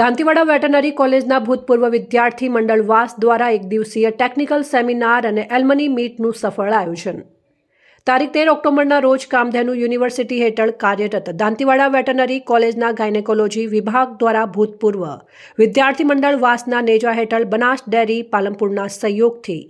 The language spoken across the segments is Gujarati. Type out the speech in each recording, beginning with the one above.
દાંતીવાડા વેટરનરી કોલેજના ભૂતપૂર્વ વિદ્યાર્થી મંડળ વાસ દ્વારા એક દિવસીય ટેકનિકલ સેમિનાર અને એલ્મની મીટનું સફળ આયોજન. તારીખ તેર ઓક્ટોબરના રોજ કામધેનુ યુનિવર્સિટી હેઠળ કાર્યરત દાંતીવાડા વેટનરી કોલેજના ગાયનેકોલોજી વિભાગ દ્વારા ભૂતપૂર્વ વિદ્યાર્થી મંડળ વાસના નેજા હેઠળ બનાસ ડેરી પાલનપુરના સહયોગથી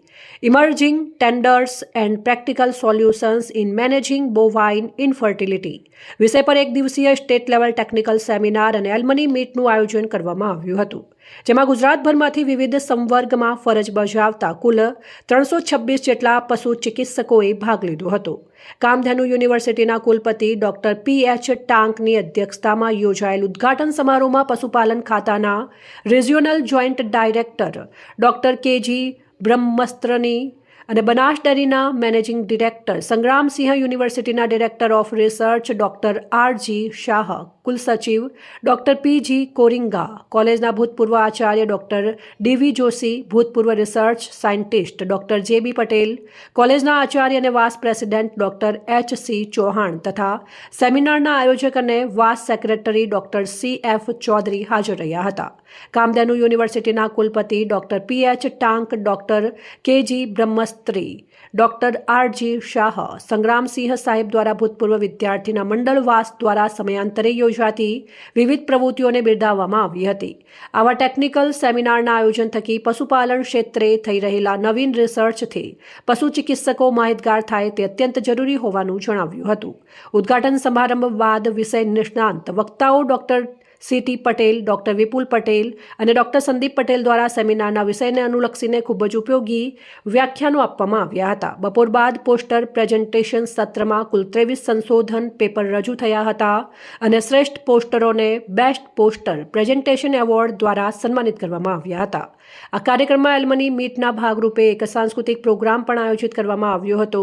emerging tenders and practical solutions in managing bovine infertility વિષય પર એક દિવસીય સ્ટેટ લેવલ ટેકનિકલ સેમિનાર અને એલ્મની મીટનું આયોજન કરવામાં આવ્યું હતું. જેમાં ગુજરાતભરમાંથી વિવિધ સંવર્ગમાં ફરજ બજાવતા કુલ ત્રણસો છવ્વીસ જેટલા પશુ ચિકિત્સકોએ ભાગ લીધો હતો. કામધેનુ યુનિવર્સિટીના કુલપતિ ડોક્ટર પી એચ ટાંકની અધ્યક્ષતામાં યોજાયેલ ઉદ્ઘાટન સમારોહમાં પશુપાલન ખાતાના regional joint director doctor K બ્રહ્મસ્ત્રની અને બનાસ ડેરીના મેનેજિંગ ડિરેક્ટર સંગ્રામસિંહ યુનિવર્સિટીના director of research doctor R G કુલસચિવ doctor P G Koringa, કોલેજના ભૂતપૂર્વ આચાર્ય ડોક્ટર ડીવી જોશી, ભૂતપૂર્વ રિસર્ચ સાયન્ટિસ્ટ ડોક્ટર જે બી પટેલ, કોલેજના આચાર્ય અને vice president doctor H C Chauhan તથા સેમિનારના આયોજક અને vice secretary doctor C F Chaudhari હાજર રહ્યા હતા. કામધેનુ યુનિવર્સિટીના કુલપતિ doctor P H Tank, doctor K G Brahmastri, doctor R G Shah Sangramsinh સાહેબ દ્વારા ભૂતપૂર્વ વિદ્યાર્થીના મંડળવાસ દ્વારા સમયાંતરે યોજાતી વિવિધ પ્રવૃત્તિઓને બિરદાવવામાં આવી હતી. આવા ટેકનિકલ સેમિનારના આયોજન થકી પશુપાલન ક્ષેત્રે થઈ રહેલા નવીન રિસર્ચથી પશુ ચિકિત્સકો માહિતગાર થાય તે અત્યંત જરૂરી હોવાનું જણાવ્યું હતું. ઉદ્ઘાટન સમારંભ બાદ વિષય નિષ્ણાંત વક્તાઓ doctor C T Patel doctor Vipul Patel અને ડોક્ટર સંદીપ પટેલ દ્વારા સેમિનારના વિષયને અનુલક્ષીને ખૂબ જ ઉપયોગી વ્યાખ્યાનો આપવામાં આવ્યા હતા. બપોર બાદ પોસ્ટર પ્રેઝન્ટેશન સત્રમાં કુલ ત્રેવીસ સંશોધન પેપર રજૂ થયા હતા અને શ્રેષ્ઠ પોસ્ટરોને બેસ્ટ પોસ્ટર પ્રેઝન્ટેશન એવોર્ડ દ્વારા સન્માનિત કરવામાં આવ્યા હતા. આ કાર્યક્રમમાં એલ્મની મીટના ભાગરૂપે એક સાંસ્કૃતિક પ્રોગ્રામ પણ આયોજિત કરવામાં આવ્યો હતો,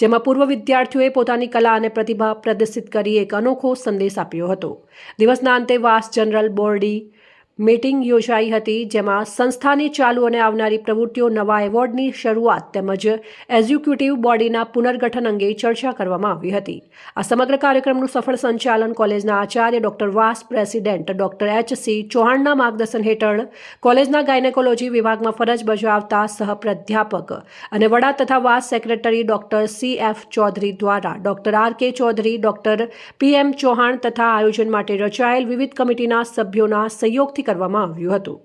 જેમાં પૂર્વ વિદ્યાર્થીઓએ પોતાની કલા અને પ્રતિભા પ્રદર્શિત કરી એક અનોખો સંદેશ આપ્યો હતો. દિવસના અંતે General Body મીટિંગ યોજાઈ હતી, જેમાં સંસ્થાની ચાલુ અને આવનારી પ્રવૃત્તિઓ નવા એવોર્ડની શરૂઆત તેમજ એક્ઝિક્યુટિવ બોડીના પુનર્ગઠન અંગે ચર્ચા કરવામાં આવી હતી. આ સમગ્ર કાર્યક્રમનું સફળ સંચાલન કોલેજના Acharya doctor vice president doctor H C ચૌહાણના માર્ગદર્શન હેઠળ કોલેજના ગાયનેકોલોજી વિભાગમાં ફરજ બજાવતા સહપ્રાધ્યાપક અને વડા તથા vice secretary doctor C F Chaudhari દ્વારા doctor R K Chaudhari, doctor P M Chauhan તથા આયોજન માટે રચાયેલ વિવિધ કમિટીના સભ્યોના સહયોગથી કરવામાં આવ્યું હતું.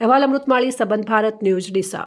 અહેવાલ અમૃતમાળી સંબંધ ભારત ન્યૂઝ ડીસા.